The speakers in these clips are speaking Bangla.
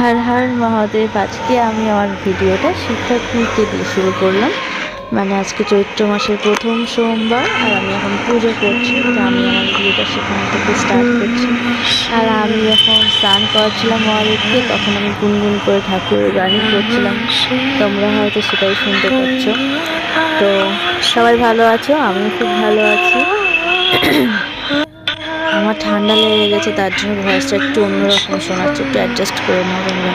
হর হর মহাদেব, আজকে আমি আমার ভিডিওটা শিক্ষার্থীকে দিয়ে শুরু করলাম। মানে আজকে চৈত্র মাসের প্রথম সোমবার, আর আমি এখন পুজো করছি, তো আমি আমার ভিডিওটা সেখান থেকে স্টার্ট করছি। আর আমি যখন স্নান করাচ্ছিলাম মহাদেবকে, তখন আমি গুনগুন করে ঠাকুরের গানই করছিলাম। তোমরা হয়তো সেটাই শুনতে পাচ্ছ। তো সবাই ভালো আছো? আমিও খুব ভালো আছি। ঠান্ডা লেগে গেছে, তার জন্য ভয়েসটা একটু অন্যরকম শোনাচ্ছে। একটু অ্যাডজাস্ট করে নাও তোমরা।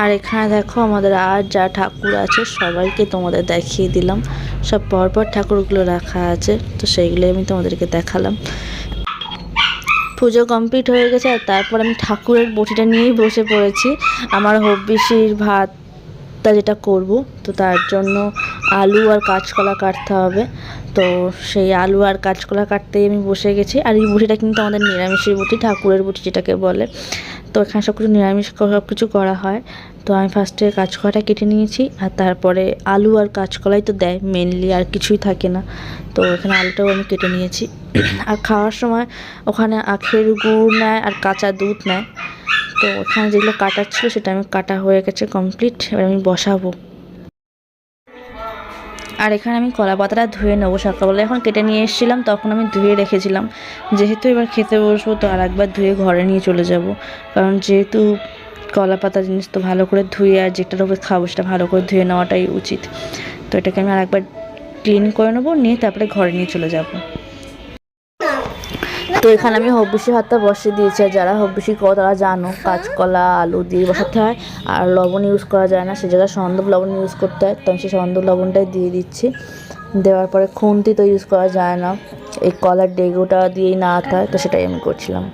আর এখানে দেখো আমাদের আর যা ঠাকুর আছে, সবাইকে তোমাদের দেখিয়ে দিলাম। সব পরপর ঠাকুরগুলো রাখা আছে, তো সেইগুলোই আমি তোমাদেরকে দেখালাম। পুজো কমপ্লিট হয়ে গেছে আর তারপর আমি ঠাকুরের বটিটা নিয়েই বসে পড়েছি। আমার হব্বিসির ভাতটা যেটা করব, তো তার জন্য আলু আর কাঁচকলা কাটতে হবে। তো সেই আলু আর কাঁচকলা কাটতেই আমি বসে গেছি। আর এই বটিটা কিন্তু আমাদের নিরামিষের বটি, ঠাকুরের বটি যেটাকে বলে। তো এখানে সব কিছু নিরামিষ সব কিছু করা হয়। তো আমি ফার্স্টে কাঁচকলাটা কেটে নিয়েছি, আর তারপরে আলু আর কাঁচকলাই তো দেয় মেনলি আর কিছুই থাকে না। তো এখানে আলুটাও আমি কেটে নিয়েছি। আর খাওয়ার সময় ওখানে আখের গুড় নেয় আর কাঁচা দুধ নেয়। তো ওখানে যেগুলো কাটার ছিল সেটা আমি কাটা হয়ে গেছে কমপ্লিট এবার আমি বসাবো। আর এখানে আমি কলা পাতাটা ধুয়ে নেব সকালবেলা এখন কেটে নিয়ে এসেছিলাম, তখন আমি ধুয়ে রেখেছিলাম। যেহেতু এবার খেতে বসবো, তো আর একবার ধুয়ে ঘরে নিয়ে চলে যাব। কারণ যেহেতু কলা পাতা জিনিস তো ভালো করে ধুয়ে আর যেটার উপরে খাব সেটা ভালো করে ধুয়ে নেওয়াটাই উচিত। তো এটাকে আমি আর একবার ক্লিন করে নেব, নিয়ে তারপরে ঘরে নিয়ে চলে যাব। তো এখানে আমি হব্বিসি ভাতটা বসিয়ে দিয়েছি যারা হব্বিসি করো তারা জানো কাঁচকলা, আলু দিয়ে বসাতে হয়, আর লবণ ইউজ করা যায় না, সে জায়গায় সন্দব লবণ ইউজ করতে হয়, তো আমি সেই সন্দব লবণটাই দিয়ে দিচ্ছি। দেওয়ার পরে খুন্তি তো ইউজ করা যায় না, এই কলার ডেগুটা দিয়েই না হয়, তো সেটাই আমি করছিলাম।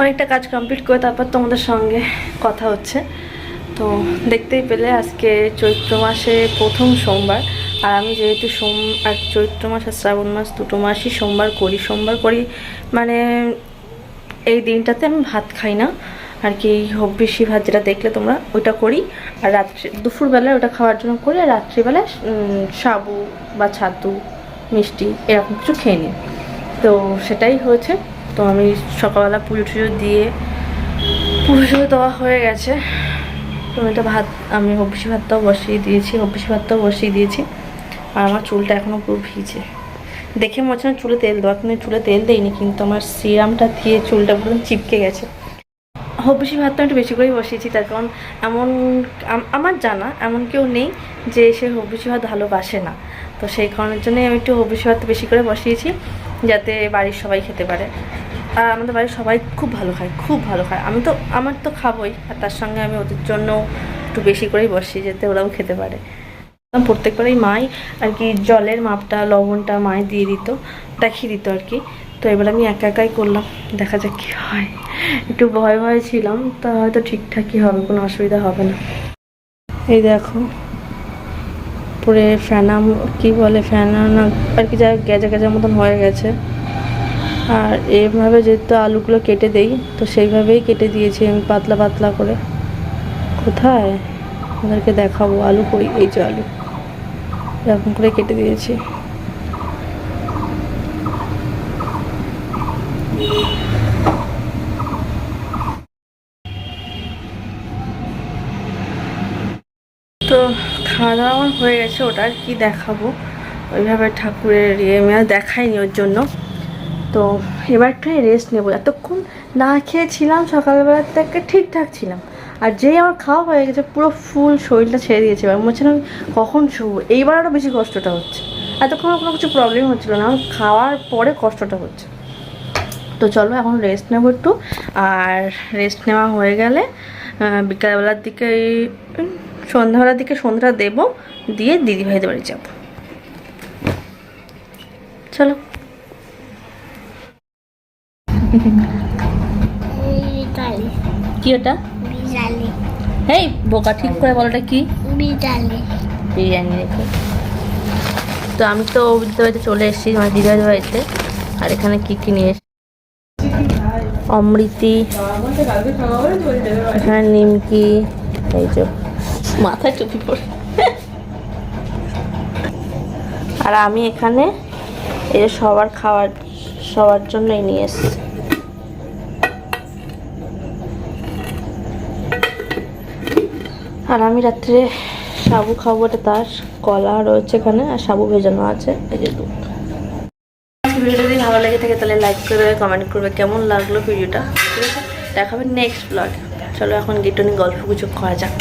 অনেকটা কাজ কমপ্লিট করে তারপর তোমাদের সঙ্গে কথা হচ্ছে। তো দেখতেই পেলে আজকে চৈত্র মাসে প্রথম সোমবার আর আমি যেহেতু সোম, আর চৈত্র মাস আর শ্রাবণ মাস দুটো মাসই সোমবার করি সোমবার করি মানে এই দিনটাতে আমি ভাত খাই না। আর কি হব্বিসি ভাত যেটা দেখলে তোমরা ওইটা করি। আর রাত্রে, দুপুরবেলায় ওটা খাওয়ার জন্য করি, আর রাত্রিবেলায় সাবু বা ছাতু, মিষ্টি এরকম কিছু খেয়ে নিই। তো সেটাই হয়েছে। তো আমি সকালবেলা পুজো টুজো দিয়ে, পুজো দেওয়া হয়ে গেছে। তো এটা ভাত, আমি হব্বিসি ভাতটাও বসিয়ে দিয়েছি হব্বিসি ভাতটাও বসিয়ে দিয়েছি। আর আমার চুলটা এখনও পুরো ভিজে। দেখে মনে হচ্ছে চুলে তেল দেওয়া। কিন্তু চুলে তেল দেইনি, কিন্তু আমার সিরামটা দিয়ে চুলটা পুরো চিপকে গেছে। হব্বিসি ভাতটা একটু বেশি করেই বসিয়েছি, তার কারণ এমন আমার জানা এমন কেউ নেই যে সে হব্বিসি ভাত ভালোবাসে না। তো সেই কারণের জন্যই আমি একটু হব্বিসি ভাত বেশি করে বসিয়েছি, যাতে বাড়ির সবাই খেতে পারে। আর আমাদের বাড়ির সবাই খুব ভালো খায়, খুব ভালো খায়। আমি তো, আমার তো খাবই, আর তার সঙ্গে আমি ওদের জন্য একটু বেশি করেই বসি যাতে ওরাও খেতে পারে। প্রত্যেকবারই মাই আর কি জলের মাপটা, লবণটা মায় দিয়ে দিত, দেখিয়ে দিত আর কি। তো এবার আমি একা একাই করলাম, দেখা যাক কী হয়। একটু ভয় ভয় ছিলাম, তা হয়তো ঠিকঠাকই হবে, কোনো অসুবিধা হবে না। এই দেখো, পুরে ফ্যানা কি বলে ফ্যানা না, আর কি যা গেজা গেজার মতন হয়ে গেছে। আর এইভাবে যেহেতু আলুগুলো কেটে দেই, তো সেইভাবেই কেটে দিয়েছি আমি, পাতলা পাতলা করে। কোথায়? ওদেরকে দেখাবো আলু কই? এই যে আলু। এরকম করে কেটে দিয়েছি। তো খাওয়া দাওয়া আমার হয়ে গেছে, ওটা আর কি দেখাবো। ওইভাবে ঠাকুরের ইয়ে আমি আর দেখাইনি ওর জন্য। তো এবার একটু রেস্ট নেব। এতক্ষণ না খেয়েছিলাম সকালবেলা থেকে ঠিকঠাক ছিলাম। আর যেই আমার খাওয়া হয়ে গেছে পুরো ফুল শরীরটা ছেড়ে দিয়েছে। এবার মনে আমি কখন শুবো? এইবার আরও বেশি কষ্টটা হচ্ছে। এতক্ষণ কোনো কিছু প্রবলেম হচ্ছিল না আমার খাওয়ার পরে কষ্টটা হচ্ছে। তো চলো এখন রেস্ট নেব একটু। আর রেস্ট নেওয়া হয়ে গেলে বিকালবেলার দিকে সন্ধ্যাবেলার দিকে সন্ধ্যাটা দেবো দিয়ে দিদি ভাইদের বাড়ি যাব। চলো। কি ওটা? এই বোকা ঠিক করে বলোটা কি? বিরিয়ানি রেখে। তো আমি তো দিদির বাড়িতে চলে এসেছি আমার দিদির বাড়িতে। আর এখানে কি কি নিয়ে এসেছি অমৃতি হ্যাঁ নিমকি এই যে মাথায় টুপি পরে। আর আমি এখানে এই সবার খাওয়ার সবার জন্যই নিয়ে এসেছি। আর আমি রাত্রে সাবু খাব এটা তার কলা রয়েছে এখানে, আর সাবু ভেজানো আছে, এই যে দুধ। ভিডিওটা যদি ভালো লেগে থাকে তাহলে লাইক করে কমেন্ট করবে, কেমন লাগল ভিডিওটা? ঠিক আছে? দেখাবে নেক্সট ব্লগ চলো এখন গিটনি গল্প কিছু করা যাক।